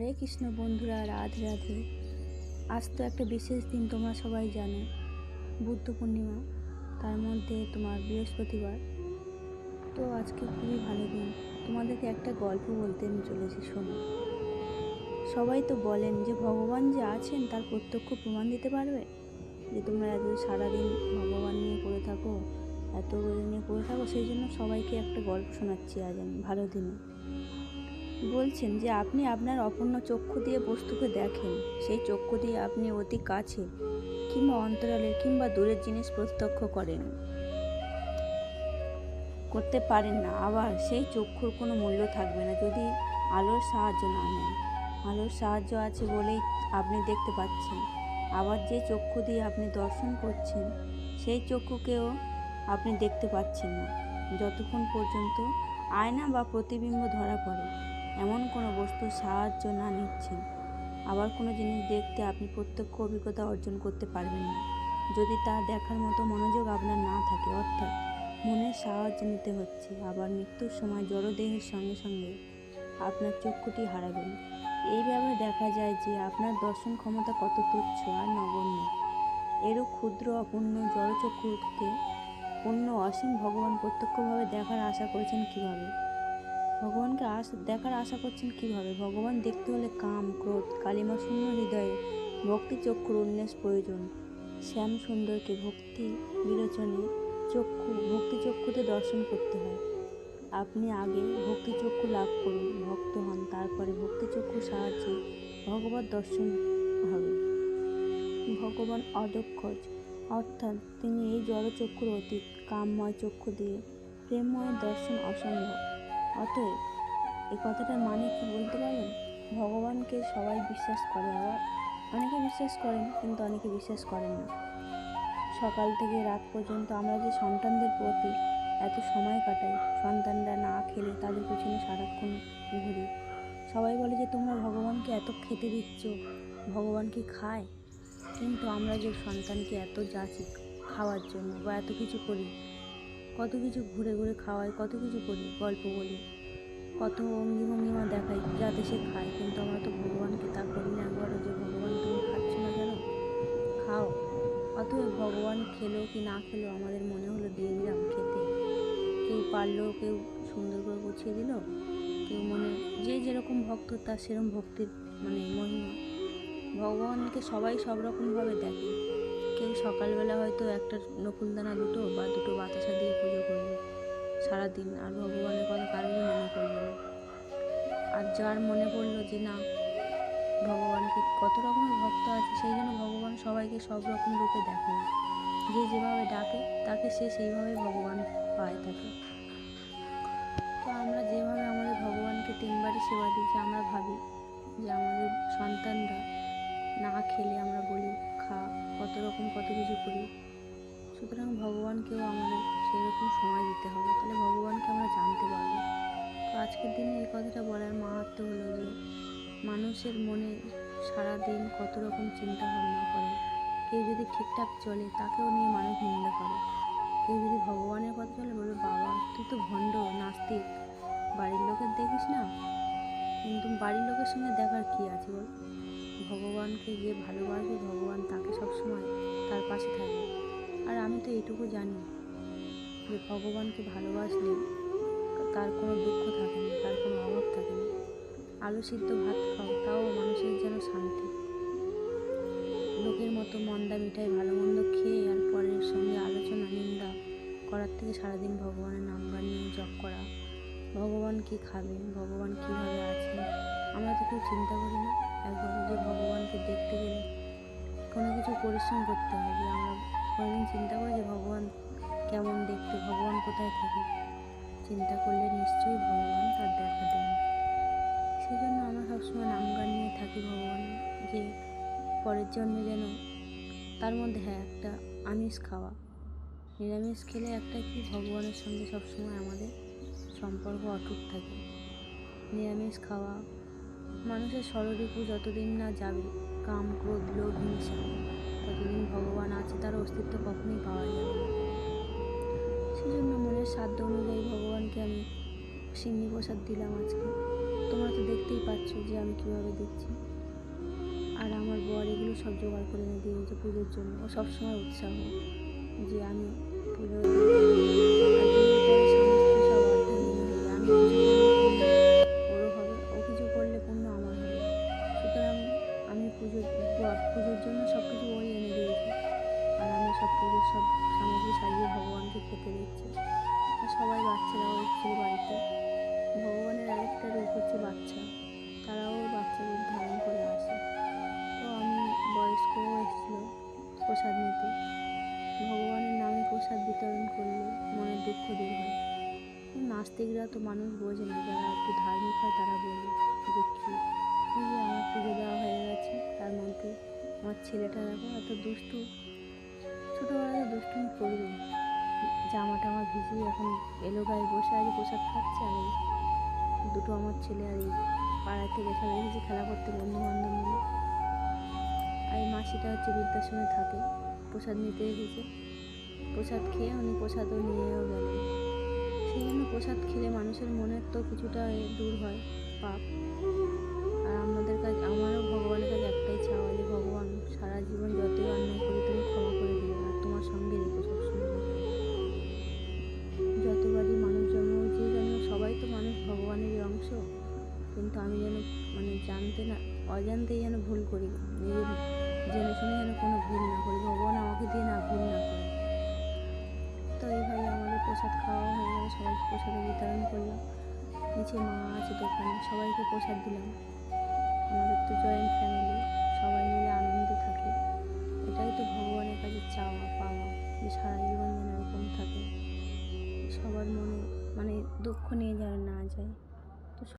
হরে কৃষ্ণ বন্ধুরা, রাধে রাধে। আজ তো একটা বিশেষ দিন তোমরা সবাই জানো, বুদ্ধ পূর্ণিমা, তার মধ্যে তোমার বৃহস্পতিবার। তো আজকে খুবই ভালো দিন। তোমাদেরকে একটা গল্প বলতে আমি চলেছি, শোনো। সবাই তো বলেন যে ভগবান যে আছেন, তার প্রত্যক্ষ প্রমাণ দিতে পারবে? যে তোমরা এত সারাদিন ভগবান নিয়ে পড়ে থাকো, এত নিয়ে পড়ে থাকো, সেই জন্য সবাইকে একটা গল্প শোনাচ্ছি আজ আমি, ভালো দিনে। বলছেন যে আপনি আপনার অপূর্ণ চক্ষু দিয়ে বস্তুকে দেখেন। সেই চক্ষু দিয়ে আপনি অতি কাছে কিংবা অন্তরালের কিংবা দূরের জিনিস প্রত্যক্ষ করেন। করতে পারেন না। আবার সেই চক্ষুর কোনো মূল্য থাকবে না যদি আলোর সাহায্য না নেন। আলোর সাহায্য আছে বলেই আপনি দেখতে পাচ্ছেন। আবার যে চক্ষু দিয়ে আপনি দর্শন করছেন, সেই চক্ষুকেও আপনি দেখতে পাচ্ছেন না। যতক্ষণ পর্যন্ত আয়না বা প্রতিবিম্ব ধরা পড়ে। এমন কোনো বস্তুর সাহায্য না নিচ্ছেন। আবার কোনো জিনিস দেখতে আপনি প্রত্যক্ষ অভিজ্ঞতা অর্জন করতে পারবেন না। যদি তা দেখার মতো মনোযোগ আপনার না থাকে, অর্থাৎ মনের সাহায্য নিতে হচ্ছে, আবার মৃত্যুর সময় জড়দেহের সঙ্গে সঙ্গে আপনার চক্ষুটি হারাবেন। এইভাবে দেখা যায় যে আপনার দর্শন ক্ষমতা কত তুচ্ছ আর নগণ্য। এরও ক্ষুদ্র অপূর্ণ জড়চক্ষুকে অন্য অসীম ভগবান প্রত্যক্ষভাবে দেখার আশা করেছেন কীভাবে? ভগবানকে আস, দেখার আশা করছেন কীভাবে? ভগবান দেখতে হলে কাম, ক্রোধ কালিমা শূন্য হৃদয়ে ভক্তি চক্ষুর উন্মেষ প্রয়োজন। শ্যাম সুন্দরকে ভক্তি বিরোচনে চক্ষু ভক্তি চক্ষুতে দর্শন করতে হয়। আপনি আগে ভক্তি চক্ষু লাভ করুন, ভক্ত হন, তারপরে ভক্তি চক্ষুর সাহায্যে ভগবত দর্শন হবে। ভগবান অদক্ষজ, অর্থাৎ তিনি এই জড়চক্ষুর অতীত, কামময় চক্ষু দিয়ে প্রেমময় দর্শন অসম্ভব। অতএব এই কথাটার মানে কি বলতে পারেন ভগবানকে সবাই বিশ্বাস করে, আবার অনেকে বিশ্বাস করেন, কিন্তু অনেকে বিশ্বাস করেন না। সকাল থেকে রাত পর্যন্ত আমরা যে সন্তানদের প্রতি এত সময় কাটাই, সন্তানরা না খেলে তাদের পেছনে সারাক্ষণ ঘুরি। সবাই বলে যে, তোমরা ভগবানকে এত খেতে দিচ্ছ, ভগবান কি খায়? কিন্তু আমরা যে সন্তানকে এত যাচি খাওয়ার জন্য বা এত কিছু করি কত কিছু ঘুরে ঘুরে খাওয়াই, কত কিছু করি, গল্প বলি। কত অঙ্গি ভঙ্গিমা দেখাই যাতে সে খায়, কিন্তু আমরা তো ভগবানকে তা করি না। একবারও যে ভগবান তুমি খাচ্ছ না কেন? খাও। অতএব ভগবান খেলো কি না খেলো আমাদের মনে হলো দিয়ে দিলাম খেতে। কেউ পারল, কেউ সুন্দর করে গুছিয়ে দিল। কেউ মনে, যে যেরকম ভক্ত তার সেরকম ভক্তির মানে মহিমা। ভগবানকে সবাই সব রকমভাবে দেখে। সকালবেলা হয়তো একটা নকুলদানা দুটো বা দুটো বাতাসা দিয়ে পুজো করবে সারাদিন আর ভগবানের কথা কারোরই মনে পড়ল না। আর যার মনে পড়ল যে না, ভগবানকে কত রকমের ভক্ত আছে, সেই জন্য ভগবান সবাইকে সব রকম রূপে দেখে না। যে যেভাবে ডাকে, তাকে সে সেইভাবে ভগবান পায় থাকে তো আমরা যেভাবে আমাদের ভগবানকে তিনবারই সেবা দিচ্ছি আমরা ভাবি যে আমাদের সন্তানরা না খেলে আমরা বলি খা কত রকম কত কিছু করি। সুতরাং ভগবানকেও আমাদের সেরকম সময় দিতে হবে, তাহলে ভগবানকে আমরা জানতে পারব। তো আজকের দিনে এই কথাটা বলার মাহাত্ম হলো যে, মানুষের মনে সারা দিন কত রকম চিন্তা ভাবনা করে। কেউ যদি ঠিকঠাক চলে, তাকেও নিয়ে মানুষ নিন্দা করে। কেউ যদি ভগবানের কথা চলে বলবে বাবা, তুই তো ভণ্ড, নাস্তিক। বাড়ির লোকের দেখিস না? কিন্তু বাড়ির লোকের সঙ্গে দেখার কি আছে বল? ভগবানকে যে ভালোবাসবে ভগবান তাকে সবসময় তার পাশে থাকবে আর আমি তো এইটুকু জানি যে ভগবানকে ভালোবাসলে তার কোনো দুঃখ থাকে না, তার কোনো অভাব থাকে না। আলু সিদ্ধ ভাত খাও, তাও মানুষের যেন শান্তি। লোকের মতো মন্দা মিঠাই ভালো মন্দ খেয়ে আর পরের সঙ্গে আলোচনা, নিন্দা করার থেকে সারাদিন ভগবানের নাম গান নিয়ে জপ করা। ভগবান কি খাবেন ভগবান কীভাবে আছেন আমরা তো কেউ চিন্তা করি না। একবার যে ভগবানকে দেখতে গেলে কোনো কিছু পরিশ্রম করতে যে আমরা কোনোদিন চিন্তা করি যে ভগবান কেমন দেখতে, ভগবান কোথায় থাকে? চিন্তা করলে নিশ্চয়ই ভগবান তার দেখা দেন। সেই জন্য আমরা সবসময় নাম গান নিয়ে থাকি ভগবান যে পরের জন্মে যেন তার মধ্যে হ্যাঁ একটা আমিষ খাওয়া। নিরামিষ খেলে একটা কি? ভগবানের সঙ্গে সবসময় আমাদের সম্পর্ক অটুট থাকে। নিরামিষ খাওয়া মানুষের ষড়রিপু যতদিন না যাবে, কাম, ক্রোধ, লোভ, হিংসা, ততদিন ভগবান আছে, তার অস্তিত্ব কখনোই পাওয়া যাবে না। সেই জন্য মনের সাধ্য অনুযায়ী ভগবানকে আমি সিন্নি প্রসাদ দিলাম আজকে। তোমরা তো দেখতেই পাচ্ছ যে আমি কীভাবে দিচ্ছি। আর আমার বর এগুলো সব জোগাড় করে এনে দিয়েছে পুজোর জন্য। ও সবসময় উৎসাহ যে আমি পুজো দিই। নাস্তিকরা তো মানুষ বোঝে না, যারা একটু ধার্মিক হয় তারা বোঝে যে কী? এই যে আমার পুজো দেওয়া হয়ে গেছে, তার মধ্যে আমার ছেলেটা দেখো এত দুষ্টু। ছোটোবেলায় দুষ্টুমি করবে জামাটা আমার ভিজিয়ে এখন এলো গায়ে বসে আছে প্রসাদ খাচ্ছে, আর দুটো আমার ছেলে আর এই পাড়া থেকে সব এসেছে খেলা করতে বন্ধু বান্ধব মিলে। আর এই মাসিটা হচ্ছে বৃদ্ধাশ্রমে থাকে, প্রসাদ নিতে এসেছে। প্রসাদ খেয়ে উনি প্রসাদও নিয়েও গেলেন। সেই জন্য প্রসাদ খেলে মানুষের মনের তো কিছুটা দূর হয়, পাপ। আর আমাদের কাছে আমারও ভগবানের কাছে একটাই চাওয়া যে, ভগবান, সারা জীবন যতই অন্যায় করি, তুমি ক্ষমা করে দিও, আর তোমার সঙ্গে রেখো সবসময়। যতবারই মানুষ জন্ম যে জন্ম সবাই তো মানুষ ভগবানেরই অংশ, কিন্তু আমি যেন মানে জানতে না, অজান্তেই যেন ভুল করি। নিজের জেনে শুনে যেন কোনো ভুল না করি। ভগবান আমাকে দিয়ে না ভুল না করে তো এইভাবে আমাদের প্রসাদ খাওয়া হয়ে গেল, সবাইকে প্রসাদ বিতরণ করলাম। নিচে মা আছে দোকানে, সবাইকে প্রসাদ দিলাম।